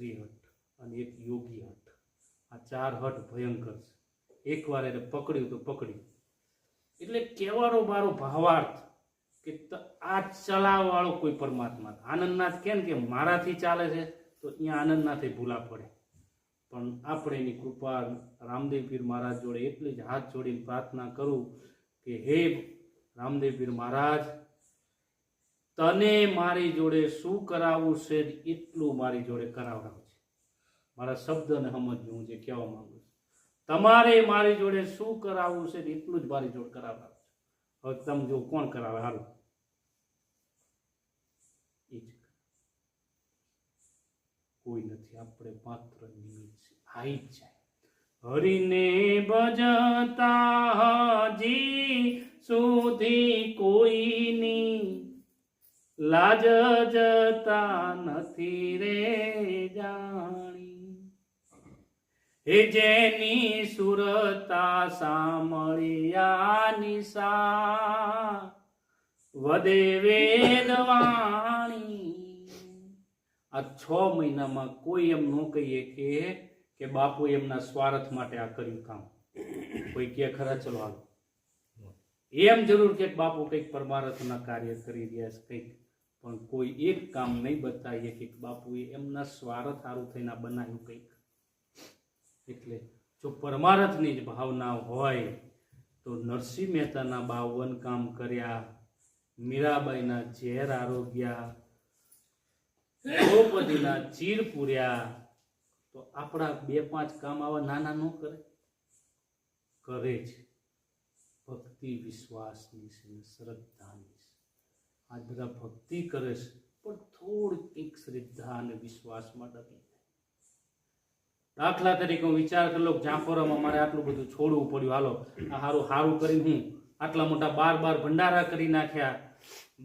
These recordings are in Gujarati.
ત્રિહટ અને એક યોગી હટ આ ચાર હટ ભયંકર છે. એકવાર એને પકડ્યું તો પકડ્યું એટલે કહેવાનો મારો ભાવાર્થ કે આ ચલાવવાળો કોઈ પરમાત્મા આનંદનાથ કેમ કે મારાથી ચાલે છે, તો અહીંયા આનંદનાથે ભૂલા પડે. પણ આપણે એની કૃપા રામદેવ પીર મહારાજ જોડે એટલી જ હાથ જોડીને પ્રાર્થના કરું કે હે રામદેવ પીર મહારાજ તને મારી જોડે શું કરાવવું છે એટલું મારી જોડે કરાવડાવજે મારા શબ્દને સમજવું હું જે કહેવા માંગુ છું. તમારે મારી જોડે શું કરાવવું છે એટલું જ મારી જોડે કરાવડાવજો હવે તમે જો કોણ કરાવે? હાલો. કોઈ નથી, આપણે માત્ર નિમિત્ત છે. જ જાય. હરિને ભજતા હજી સુધી કોઈની લાજ જતા નથી રે જાણી. હે જેની સુરતા સાંભળ્યા નિશા વદે વેદવાણી આ છ મહિનામાં કોઈ એમ ન કહીએ કે કે બાપુ એમના સ્વાર્થ માટે આ કર્યું કામ. કોઈ કે ખરા, ચલો હાલો. એમ જરૂર કે બાપુ કંઈક પરમાર્થના કાર્ય કરી રહ્યા છે, કંઈક પણ કોઈ એક કામ નહીં બતાવીએ કે બાપુએ એમના સ્વાર્થ સારું થઈને બનાવ્યું કંઈક. એટલે જો પરમાર્થની જ ભાવના હોય તો નરસિંહ મહેતાના બાવન કામ કર્યા, મીરાબાઈના ઝેર આરોગ્યા, દ્રૌપદીના ચીર પૂર્યા, તો આપણા બે પાંચ કામ આવા નાના ન કરે? કરે છે ભક્તિ વિશ્વાસની છે શ્રદ્ધાની છે. આ બધા ભક્તિ કરે છે, પણ થોડી કંઈક શ્રદ્ધા અને વિશ્વાસમાં ડગી દાખલા તરીકે હું વિચાર કરેલો જાફોરામાં મારે આટલું બધું છોડવું પડ્યું. હાલો, આ હારું સારું કરીને હું આટલા મોટા બાર બાર ભંડારા કરી નાખ્યા.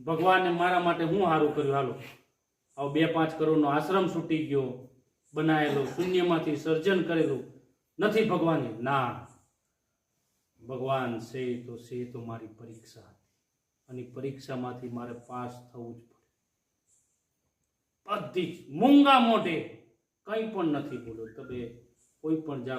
ભગવાને મારા માટે હું સારું કર્યું? હાલો, આવો બે પાંચ કરોડનો આશ્રમ છૂટી ગયો, બનાવેલો, શૂન્યમાંથી સર્જન કરેલું. નથી ભગવાને? ના. ભગવાન છે તો છે તો મારી પરીક્ષા. અને પરીક્ષામાંથી મારે પાસ થવું જ પડે. બધી જ મૂંગા મોઢે કંઈ પણ નથી બોલ્યો. તમે કોઈ પણ જા